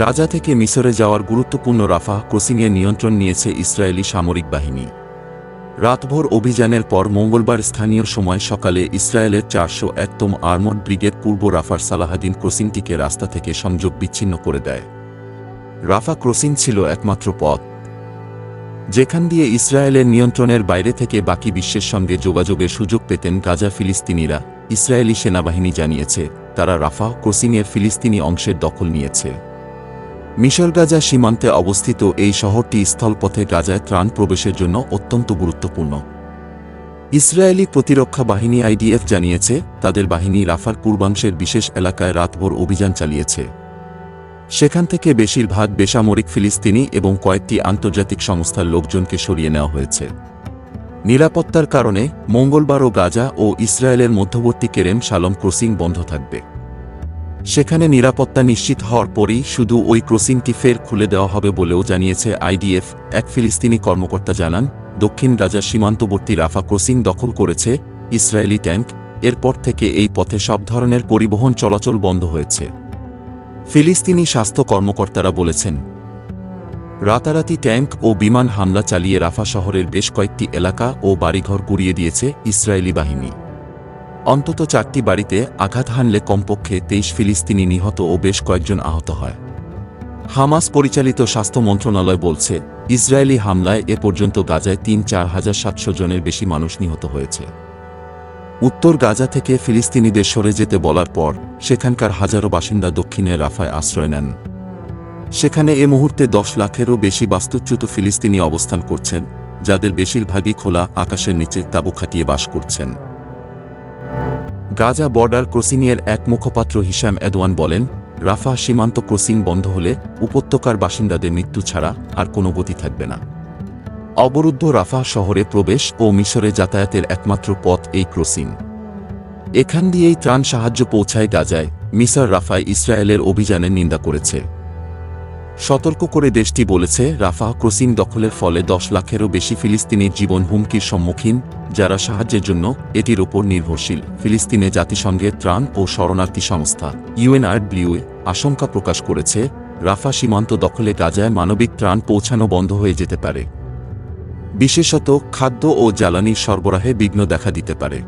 গাজা থেকে মিসরে যাওয়ার গুরুত্বপূর্ণ রাফাহ ক্রসিংয়ের নিয়ন্ত্রণ নিয়েছে ইসরায়েলি সামরিক বাহিনী। রাতভর অভিযানের পর মঙ্গলবার স্থানীয় সময় সকালে ইসরায়েলের চারশো একতম আর্মড ব্রিগেড পূর্ব রাফার সালাহাদিন ক্রসিংটিকে রাস্তা থেকে সংযোগ বিচ্ছিন্ন করে দেয়। রাফা ক্রসিং ছিল একমাত্র পথ। যেখান দিয়ে ইসরায়েলের নিয়ন্ত্রণের বাইরে থেকে বাকি বিশ্বের সঙ্গে যোগাযোগের সুযোগ পেতেন গাজা ফিলিস্তিনিরা, ইসরায়েলি সেনাবাহিনী জানিয়েছে। তারা রাফা ক্রসিংয়ের ফিলিস্তিনি অংশের দখল নিয়েছে। মিশর গাজা সীমান্তে অবস্থিত এই শহরটি স্থলপথে গাজায় ত্রাণ প্রবেশের জন্য অত্যন্ত গুরুত্বপূর্ণ। ইসরায়েলি প্রতিরক্ষা বাহিনী আইডিএফ জানিয়েছে, তাদের বাহিনী রাফার পূর্বাংশের বিশেষ এলাকায় রাতভর অভিযান চালিয়েছে। সেখান থেকে বেশিরভাগ বেসামরিক ফিলিস্তিনি এবং কয়েকটি আন্তর্জাতিক সংস্থার লোকজনকে সরিয়ে নেওয়া হয়েছে। নিরাপত্তার কারণে মঙ্গলবারও গাজা ও ইসরায়েলের মধ্যবর্তী কেরেম শালম ক্রসিং বন্ধ থাকবে। সেখানে নিরাপত্তা নিশ্চিত হওয়ার পরই শুধু ওই ক্রসিংটি ফের খুলে দেওয়া হবে বলেও জানিয়েছে আইডিএফ। এক ফিলিস্তিনি কর্মকর্তা জানান, দক্ষিণ গাজার সীমান্তবর্তী রাফা ক্রসিং দখল করেছে, ইসরায়েলি ট্যাঙ্ক। এরপর থেকে এই পথে সব ধরনের পরিবহন চলাচল বন্ধ হয়েছে। ফিলিস্তিনি স্বাস্থ্য কর্মকর্তারা বলেছেন, রাতারাতি ট্যাঙ্ক ও বিমান হামলা চালিয়ে রাফা শহরের বেশ কয়েকটি এলাকা ও বাড়িঘর গুড়িয়ে দিয়েছে ইসরায়েলি বাহিনী। অন্তত চারটি বাড়িতে আঘাত হানলে কমপক্ষে তেইশ ফিলিস্তিনি নিহত ও বেশ কয়েকজন আহত হয়। হামাস পরিচালিত স্বাস্থ্য মন্ত্রণালয় বলছে, ইসরায়েলি হামলায় এ পর্যন্ত গাজায় তিন চার হাজার সাতশো জনের বেশি মানুষ নিহত হয়েছে। উত্তর গাজা থেকে ফিলিস্তিনিদের সরে যেতে বলার পর, সেখানকার হাজারো বাসিন্দা দক্ষিণে রাফায় আশ্রয় নেন। সেখানে এ মুহূর্তে দশ লাখেরও বেশি বাস্তুচ্যুত ফিলিস্তিনি অবস্থান করছেন, যাদের বেশিরভাগই খোলা আকাশের নিচে তাঁবু খাটিয়ে বাস করছেন। গাজা বর্ডার ক্রসিংয়ের এক মুখপাত্র হিসাম এদওয়ান বলেন, রাফা সীমান্ত ক্রসিং বন্ধ হলে উপত্যকার বাসিন্দাদের মৃত্যু ছাড়া আর কোনো গতি থাকবে না। অবরুদ্ধ রাফা শহরে প্রবেশ ও মিশরে যাতায়াতের একমাত্র পথ এই ক্রসিং। এখান দিয়েই ত্রাণ সাহায্য পৌঁছায় গাজায়, মিসর রাফায় ইসরায়েলের অভিযানের নিন্দা করেছে। সতর্ক করে দেশটি বলেছে, রাফা ক্রসিং দখলের ফলে দশ লাখেরও বেশি ফিলিস্তিনির জীবন হুমকির সম্মুখীন, যারা সাহায্যের জন্য এটির ওপর নির্ভরশীল। ফিলিস্তিনে জাতিসংঘের ত্রাণ ও শরণার্থী সংস্থা ইউএনআরডব্লিউ আশঙ্কা প্রকাশ করেছে, রাফা সীমান্ত দখলে গাজায় মানবিক ত্রাণ পৌঁছানো বন্ধ হয়ে যেতে পারে। বিশেষত খাদ্য ও জ্বালানির সরবরাহে বিঘ্ন দেখা দিতে পারে।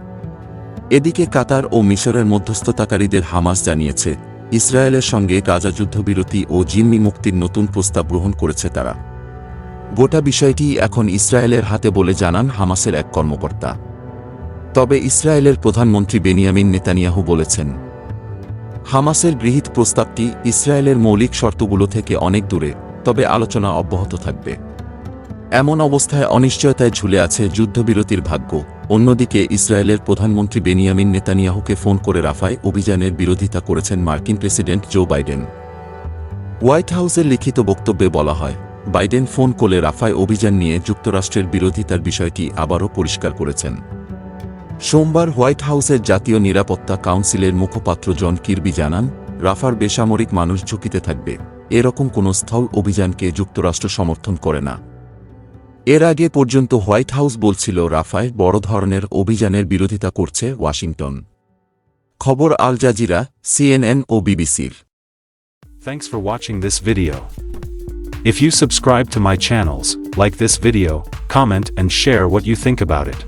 এদিকে কাতার ও মিশরের মধ্যস্থতাকারীদের হামাস জানিয়েছে ইসরায়েলের সঙ্গে গাজা যুদ্ধবিরতি ও জিম্মি মুক্তির নতুন প্রস্তাব গ্রহণ করেছে তারা। গোটা বিষয়টি এখন ইসরায়েলের হাতে বলে জানান হামাসের এক কর্মকর্তা। তবে ইসরায়েলের প্রধানমন্ত্রী বেনিয়ামিন নেতানিয়াহু বলেছেন, হামাসের গৃহীত প্রস্তাবটি ইসরায়েলের মৌলিক শর্তগুলো থেকে অনেক দূরে, তবে আলোচনা অব্যাহত থাকবে। এমন অবস্থায় অনিশ্চয়তায় ঝুলে আছে যুদ্ধবিরতির ভাগ্য। অন্যদিকে ইসরায়েলের প্রধানমন্ত্রী বেনিয়ামিন নেতানিয়াহুকে ফোন করে রাফায় অভিযানের বিরোধিতা করেছেন মার্কিন প্রেসিডেন্ট জো বাইডেন। হোয়াইট হাউসের লিখিত বক্তব্যে বলা হয়, বাইডেন ফোন করে রাফায় অভিযান নিয়ে যুক্তরাষ্ট্রের বিরোধিতার বিষয়টি আবারও পরিষ্কার করেছেন। সোমবার হোয়াইট হাউসের জাতীয় নিরাপত্তা কাউন্সিলের মুখপাত্র জন কির্বি জানান, রাফার বেসামরিক মানুষ ঝুঁকিতে থাকবে। এরকম কোনো স্থল অভিযানকে যুক্তরাষ্ট্র সমর্থন করে না। এর আগে পর্যন্ত হোয়াইট হাউস বলছিল রাফায় বড় ধরনের অভিযানের বিরোধিতা করছে ওয়াশিংটন খবর আল জাজিরা সিএনএন ও বিবিসির Thanks for watching this video. If you subscribe to my channels, like this video, comment and share what you think about it.